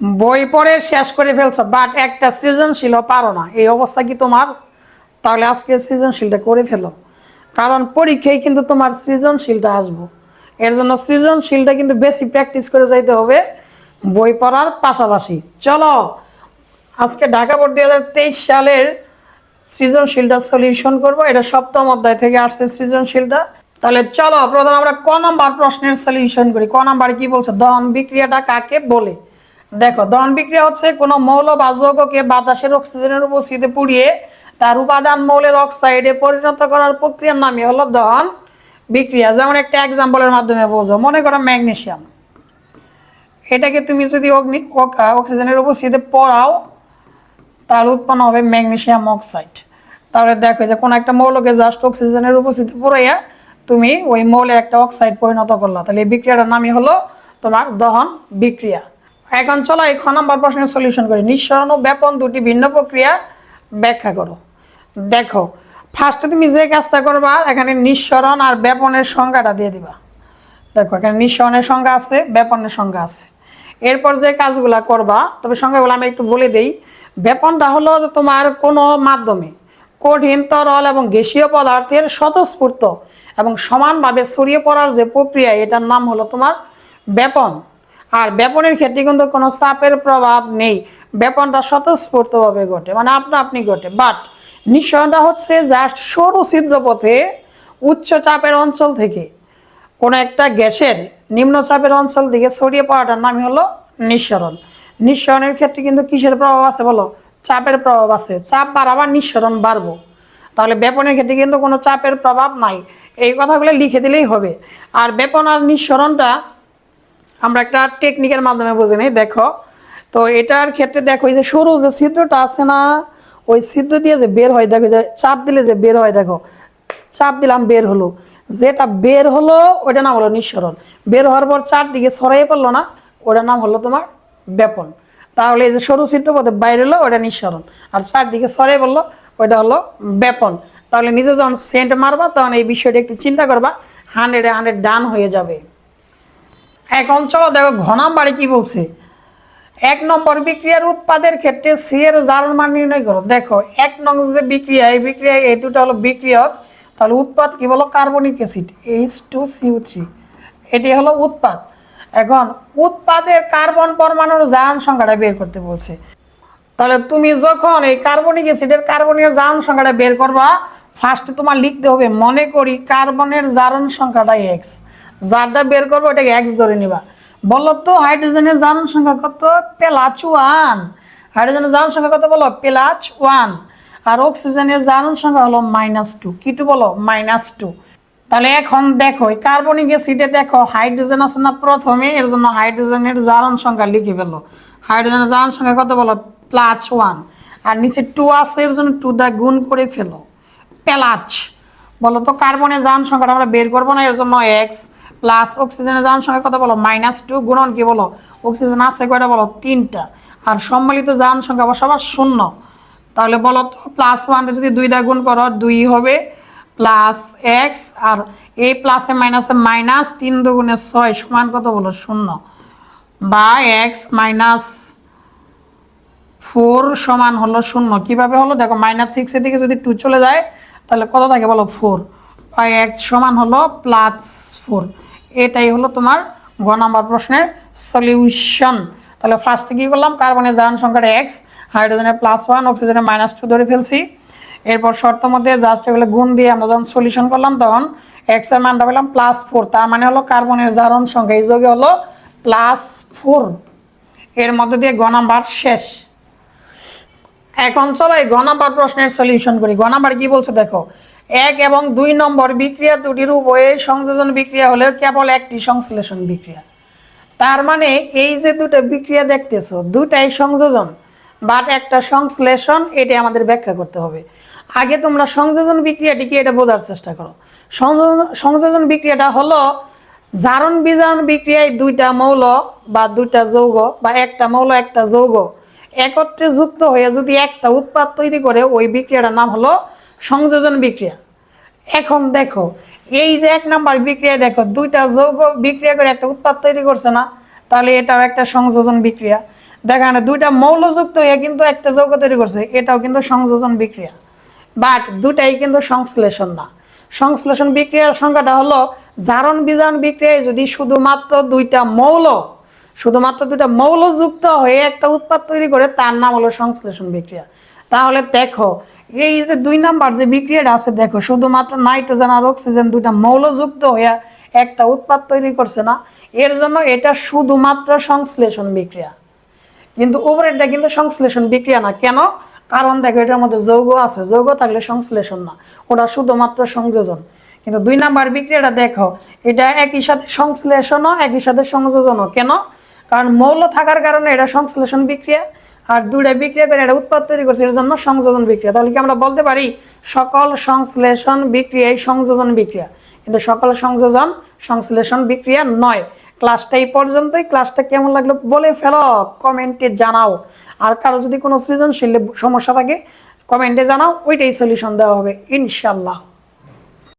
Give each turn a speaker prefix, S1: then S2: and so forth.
S1: বই পড়ে শেষ করে ফেলছো বাট একটা সৃজনশীল পারো না। এই অবস্থা কি তোমার? তাহলে আজকে সৃজনশীলটা করে ফেলো। কারণ পরীক্ষায় কিন্তু তোমার সৃজনশীলটা আসব। এর জন্য সৃজনশীলটা কিন্তু বেশি প্র্যাকটিস করে যাইতে হবে বই পড়ার পাশাপাশি। চলো, আজকে ঢাকা বোর্ড দুই হাজার তেইশ সালের সৃজনশীলটা সলিউশন করব। এটা সপ্তম অধ্যায় থেকে আসছে সৃজনশীলটা। তাহলে চলো, প্রথম আমরা ক নাম্বার প্রশ্নের সলিউশন করি। ক নাম্বার কি বলছে? দহন বিক্রিয়াটা কাকে বলে? দেখো দহন বিক্রিয়া হচ্ছে কোনো মৌল বা যৌগকে বাতাসের অক্সিজেনের উপস্থিতিতে পুড়িয়ে তার উপাদান মৌলের অক্সাইডে পরিণত করার প্রক্রিয়ার নামই হলো দহন বিক্রিয়া। যেমন একটা এক্সাম্পলের মাধ্যমে বোঝো, মনে করো ম্যাগনেশিয়াম এটাকে তুমি যদি অগ্নি অক- অক্সিজেনের উপস্থিতিতে পড়াও, তাহলে উৎপন্ন হবে ম্যাগনেশিয়াম অক্সাইড তাহলে দেখো যে কোনো একটা মৌলকে জাস্ট অক্সিজেনের উপস্থিতি পড়াইয়া তুমি ওই মৌলের একটা অক্সাইড পরিণত করলা। তাহলে এই বিক্রিয়াটার নামই হলো তোমার দহন বিক্রিয়া। এখন চলো এই খ নম্বর প্রশ্নের সলিউশন করি। নিঃসরণ ও ব্যাপন দুটি ভিন্ন প্রক্রিয়া ব্যাখ্যা করো। দেখো ফার্স্টে তুমি যে কাজটা করবা, এখানে নিঃসরণ আর ব্যাপনের সংজ্ঞাটা দিয়ে দিবা। দেখো, এখানে নিঃসরণের সংজ্ঞা আছে, ব্যাপনের সংজ্ঞা আছে। এরপর যে কাজগুলা করবা, তবে সংজ্ঞাগুলো আমি একটু বলে দিই। ব্যাপনটা হলো যে তোমার কোনো মাধ্যমে কঠিন, তরল এবং গ্যাসীয় পদার্থের স্বতঃস্ফূর্ত এবং সমানভাবে ছড়িয়ে পড়ার যে প্রক্রিয়া, এটার নাম হলো তোমার ব্যাপন। আর ব্যাপনের ক্ষেত্রে কিন্তু কোনো চাপের প্রভাব নেই। ব্যাপনটা স্বতঃস্ফূর্তভাবে ঘটে মানে আপনা আপনি ঘটে। বাট নিঃসরণটা হচ্ছে জাস্ট সরু ছিদ্রপথে উচ্চ চাপের অঞ্চল থেকে কোনো একটা গ্যাসের নিম্নচাপের অঞ্চল দিকে ছড়িয়ে পড়াটার নামই হলো নিঃসরণ। নিঃসরণের ক্ষেত্রে কিন্তু কিসের প্রভাব আছে বলো? চাপের প্রভাব আছে। চাপ বাড়াবার নিঃসরণ বাড়বো। তাহলে ব্যাপনের ক্ষেত্রে কিন্তু কোনো চাপের প্রভাব নাই। এই কথাগুলো লিখে দিলেই হবে। আর ব্যাপন আর নিঃসরণটা আমরা একটা টেকনিকের মাধ্যমে বুঝে নিই, দেখো। তো এটার ক্ষেত্রে দেখো, এই যে সরু যে ছিদ্রটা আছে না, ওই ছিদ্র দিয়ে যে বের হয়, দেখো, যে চাপ দিলে যে বের হয়, দেখো, চাপ দিলাম, বের হলো। যেটা বের হলো ওটা নাম হলো নিঃসরণ। বের হওয়ার পর চারদিকে ছড়াইয়ে পড়ল না, ওটার নাম হলো তোমার ব্যাপন। তাহলে এই যে সরু ছিদ্র পথে বাইরে হলো ওটা নিঃসরণ। আর চারদিকে ছড়াই পড়ল, ওইটা হলো ব্যাপন। তাহলে নিজে যখন সেন্ট মারবা, তখন এই বিষয়টা একটু চিন্তা করবা হান্ড্রেডে হান্ড্রেড ডান হয়ে যাবে। এখন চলো দেখো, ঘনাম বাড়ি কি বলছে? এক নম্বর, বিক্রিয়ার উৎপাদের ক্ষেত্রে সি এর জারণ মান নির্ণয় করো। দেখো, এক নং যে বিক্রিয়া, এই বিক্রিয়া এই দুটো হলো বিক্রিয়ক। তাহলে উৎপাদ কি বলো? Carbonic acid H two see you three এটি হলো উৎপাদ। এখন, উৎপাদের কার্বন পরমাণুর জারণ সংখ্যাটা বের করতে বলছে। তাহলে তুমি যখন এই কার্বনিক অ্যাসিডের কার্বনের জারণ সংখ্যাটা বের করবা ফার্স্টে তোমার লিখতে হবে, মনে করি কার্বনের জারণ সংখ্যাটা এক্স যারটা বের করব ওটাকে এক্স ধরে নিবা। বলো তো হাইড্রোজেনের জারণ সংখ্যা কত? পেলাচ ওয়ান হাইড্রোজেনের জারণ সংখ্যা কত বলো? পেলাচ ওয়ান আর অক্সিজেনের জারণ সংখ্যা হলো মাইনাস টু কি টু বলো? মাইনাস টু তাহলে এখন দেখো, এই কার্বনিক অ্যাসিডে দেখো হাইড্রোজেন আছে না প্রথমে, এর জন্য হাইড্রোজেনের জারণ সংখ্যা লিখে ফেলো। হাইড্রোজেনের জারণ সংখ্যা কত বলো? প্লাস ওয়ান আর নিচে টু আছে, এর জন্য টু দা গুণ করে ফেলো। পেলাচ বলো তো কার্বনের জারণ সংখ্যাটা আমরা বের করব না, এর জন্য এক্স প্লাস অক্সিজেনের জারণ সংখ্যা কত বলো মাইনাস টু গুণন কি বলো? অক্সিজেন আছে কয়টা বলো? তিনটা। আর সম্মিলিত জারণ সংখ্যা বসাবার শূন্য। তাহলে বলো তো প্লাস ওয়ানটা যদি দুই দা গুণ করো, দুই হবে প্লাস এক্স আর এই প্লাসে মাইনাসে মাইনাস তিন দুগুণে ছয় সমান কত বলো? শূন্য। বা এক্স মাইনাস ফোর সমান হলো শূন্য। কীভাবে হলো? দেখো মাইনাস সিক্সের দিকে যদি টু চলে যায়, তাহলে কত থাকে বলো? ফোর বা এক্স সমান হলো প্লাস ফোর এটাই হলো তোমার গ নাম্বার প্রশ্নের সলিউশন তাহলে ফার্স্টে কী করলাম? কার্বনের জারণ সংখ্যাটা এক্স হাইড্রোজেনের প্লাস ওয়ান অক্সিজেনের মাইনাস টু ধরে ফেলছি। এরপর শর্ত মধ্যে জাস্ট এগুলো গুণ দিয়ে আমরা যখন সলিউশন করলাম, তখন এক্সের মানটা পেলাম প্লাস ফোর তার মানে হলো কার্বনের জারণ সংখ্যা এই যোগে হলো প্লাস ফোর এর মধ্যে দিয়ে গ নাম্বার শেষ। এখন চলো এই গ নাম্বার প্রশ্নের সলিউশন করি। গ নাম্বার কি বলছে দেখো? এক এবং দুই নম্বর বিক্রিয়া দুটির উভয়ে সংযোজন বিক্রিয়া হলেও কেবল একটি সংশ্লেষণ বিক্রিয়া। তার মানে এই যে দুটো বিক্রিয়া দেখতেছো, দুটাই সংযোজন বাট একটা সংশ্লেষণ, এটা আমাদের ব্যাখ্যা করতে হবে। আগে তোমরা সংযোজন বিক্রিয়াটিকে এটা বোঝার চেষ্টা করো। সংযোজন সংযোজন বিক্রিয়াটা হলো জারণ বিজারণ বিক্রিয়ায় দুইটা মৌল বা দুইটা যৌগ বা একটা মৌল, একটা যৌগ একত্রে যুক্ত হয়ে যদি একটা উৎপাদ তৈরি করে, ওই বিক্রিয়াটার নাম হলো সংযোজন বিক্রিয়া। এখন দেখো, এই যে এক নাম্বার বিক্রিয়া দেখো, দুইটা যৌগ বিক্রিয়া করে একটা উৎপাদ তৈরি করছে না, তাহলে এটাও একটা সংযোজন বিক্রিয়া। দেখেন দুইটা মৌলযুক্ত হয়ে কিন্তু একটা যৌগ তৈরি করছে, এটাও কিন্তু সংযোজন বিক্রিয়া। বাট দুটাই কিন্তু সংশ্লেষণ না। সংশ্লেষণ বিক্রিয়ার সংখ্যাটা হলো, জারণ বিজারণ বিক্রিয়ায় যদি শুধুমাত্র দুইটা মৌল, শুধুমাত্র দুইটা মৌলযুক্ত হয়ে একটা উৎপাদ তৈরি করে, তার নাম হলো সংশ্লেষণ বিক্রিয়া। তাহলে দেখো এই যে দুই নাম্বার যে বিক্রিয়াটা আছে, দেখো, শুধুমাত্র নাইট্রোজেন আর অক্সিজেন দুইটা মৌলযুক্ত হয়ে একটা উৎপাদ তৈরি করছে না। এর জন্য এটা শুধুমাত্র সংশ্লেষণ বিক্রিয়া। কিন্তু উপরেরটা কিন্তু সংশ্লেষণ বিক্রিয়া না। কেন? কারণ দেখো, এটার মধ্যে যৌগ আছে। যৌগ থাকলে সংশ্লেষণ না। ওটা শুধুমাত্র সংযোজন। কিন্তু দুই নাম্বার বিক্রিয়াটা দেখো, এটা একই সাথে সংশ্লেষণও, একই সাথে সংযোজনও। কেন? কারণ মৌল থাকার কারণে এটা সংশ্লেষণ বিক্রিয়া। আর দুইটা বিক্রিয়া করে এটা উৎপাদ তৈরি করছে, এর জন্য সংযোজন বিক্রিয়া। তাহলে কি আমরা বলতে পারি, সকল সংশ্লেষণ বিক্রিয়াই সংযোজন বিক্রিয়া? কিন্তু সকল সংযোজন সংশ্লেষণ বিক্রিয়া নয়। ক্লাসটা এই পর্যন্তই। ক্লাসটা কেমন লাগল বলে ফেলো, কমেন্টে জানাও। আর কারও যদি কোনো সৃজনশীল সমস্যা থাকে, কমেন্টে জানাও, ওইটাই সলিউশন দেওয়া হবে ইনশাল্লাহ